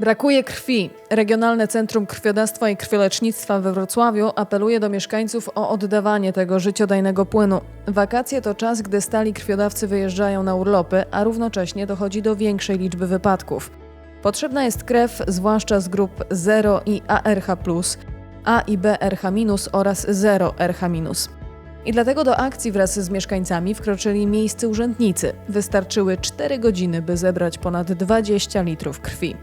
Brakuje krwi. Regionalne Centrum Krwiodawstwa i Krwiolecznictwa we Wrocławiu apeluje do mieszkańców o oddawanie tego życiodajnego płynu. Wakacje to czas, gdy stali krwiodawcy wyjeżdżają na urlopy, a równocześnie dochodzi do większej liczby wypadków. Potrzebna jest krew, zwłaszcza z grup 0 i ARH+, A i B RH- oraz 0 RH-. I dlatego do akcji wraz z mieszkańcami wkroczyli miejscy urzędnicy. Wystarczyły 4 godziny, by zebrać ponad 20 litrów krwi.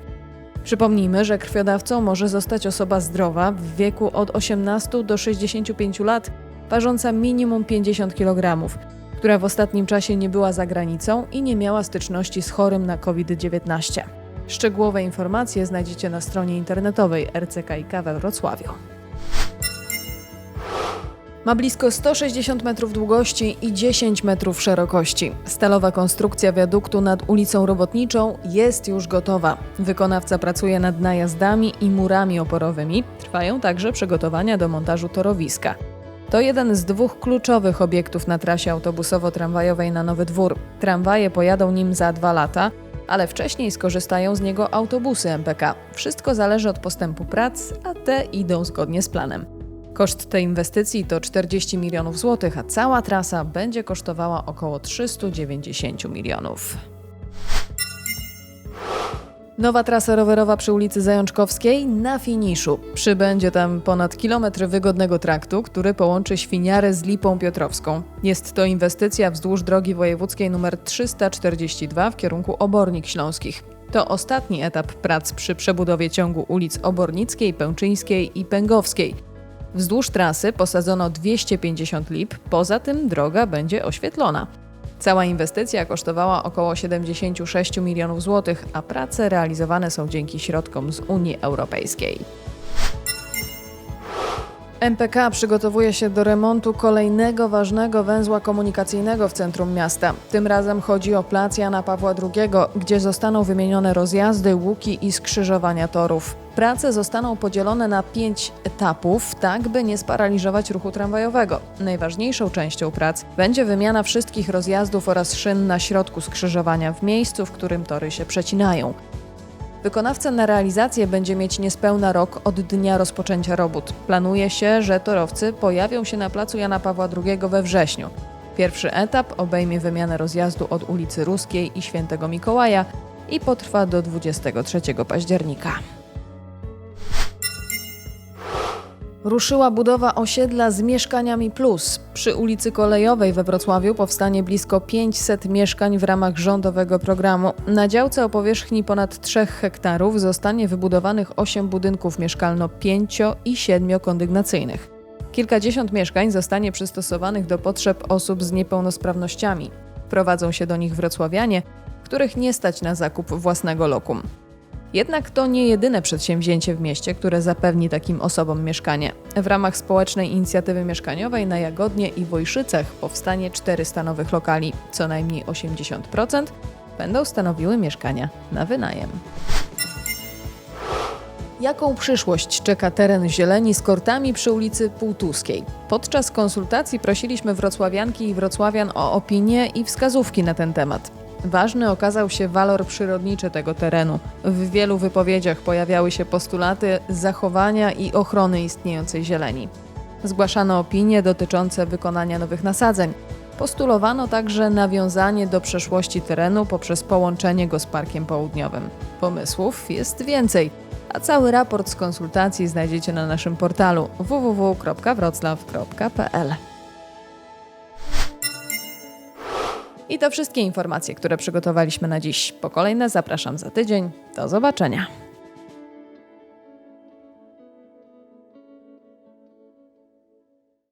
Przypomnijmy, że krwiodawcą może zostać osoba zdrowa w wieku od 18 do 65 lat, ważąca minimum 50 kg, która w ostatnim czasie nie była za granicą i nie miała styczności z chorym na COVID-19. Szczegółowe informacje znajdziecie na stronie internetowej RCKiK we Wrocławiu. Ma blisko 160 metrów długości i 10 metrów szerokości. Stalowa konstrukcja wiaduktu nad ulicą Robotniczą jest już gotowa. Wykonawca pracuje nad najazdami i murami oporowymi. Trwają także przygotowania do montażu torowiska. To jeden z dwóch kluczowych obiektów na trasie autobusowo-tramwajowej na Nowy Dwór. Tramwaje pojadą nim za dwa lata, ale wcześniej skorzystają z niego autobusy MPK. Wszystko zależy od postępu prac, a te idą zgodnie z planem. Koszt tej inwestycji to 40 milionów złotych, a cała trasa będzie kosztowała około 390 milionów. Nowa trasa rowerowa przy ulicy Zajączkowskiej na finiszu. Przybędzie tam ponad kilometr wygodnego traktu, który połączy Świniarę z Lipą Piotrowską. Jest to inwestycja wzdłuż drogi wojewódzkiej nr 342 w kierunku Obornik Śląskich. To ostatni etap prac przy przebudowie ciągu ulic Obornickiej, Pęczyńskiej i Pęgowskiej. Wzdłuż trasy posadzono 250 lip, poza tym droga będzie oświetlona. Cała inwestycja kosztowała około 76 milionów złotych, a prace realizowane są dzięki środkom z Unii Europejskiej. MPK przygotowuje się do remontu kolejnego ważnego węzła komunikacyjnego w centrum miasta. Tym razem chodzi o plac Jana Pawła II, gdzie zostaną wymienione rozjazdy, łuki i skrzyżowania torów. Prace zostaną podzielone na pięć etapów, tak by nie sparaliżować ruchu tramwajowego. Najważniejszą częścią prac będzie wymiana wszystkich rozjazdów oraz szyn na środku skrzyżowania w miejscu, w którym tory się przecinają. Wykonawca na realizację będzie mieć niespełna rok od dnia rozpoczęcia robót. Planuje się, że torowcy pojawią się na placu Jana Pawła II we wrześniu. Pierwszy etap obejmie wymianę rozjazdu od ulicy Ruskiej i Świętego Mikołaja i potrwa do 23 października. Ruszyła budowa osiedla z mieszkaniami plus. Przy ulicy Kolejowej we Wrocławiu powstanie blisko 500 mieszkań w ramach rządowego programu. Na działce o powierzchni ponad 3 hektarów zostanie wybudowanych 8 budynków mieszkalno-5 i 7-kondygnacyjnych. Kilkadziesiąt mieszkań zostanie przystosowanych do potrzeb osób z niepełnosprawnościami. Prowadzą się do nich wrocławianie, których nie stać na zakup własnego lokum. Jednak to nie jedyne przedsięwzięcie w mieście, które zapewni takim osobom mieszkanie. W ramach społecznej inicjatywy mieszkaniowej na Jagodnie i Wojszycach powstanie 400 nowych lokali. Co najmniej 80% będą stanowiły mieszkania na wynajem. Jaką przyszłość czeka teren zieleni z kortami przy ulicy Półtuskiej? Podczas konsultacji prosiliśmy wrocławianki i wrocławian o opinie i wskazówki na ten temat. Ważny okazał się walor przyrodniczy tego terenu. W wielu wypowiedziach pojawiały się postulaty zachowania i ochrony istniejącej zieleni. Zgłaszano opinie dotyczące wykonania nowych nasadzeń. Postulowano także nawiązanie do przeszłości terenu poprzez połączenie go z Parkiem Południowym. Pomysłów jest więcej, a cały raport z konsultacji znajdziecie na naszym portalu www.wroclaw.pl. I to wszystkie informacje, które przygotowaliśmy na dziś. Po kolejne zapraszam za tydzień. Do zobaczenia.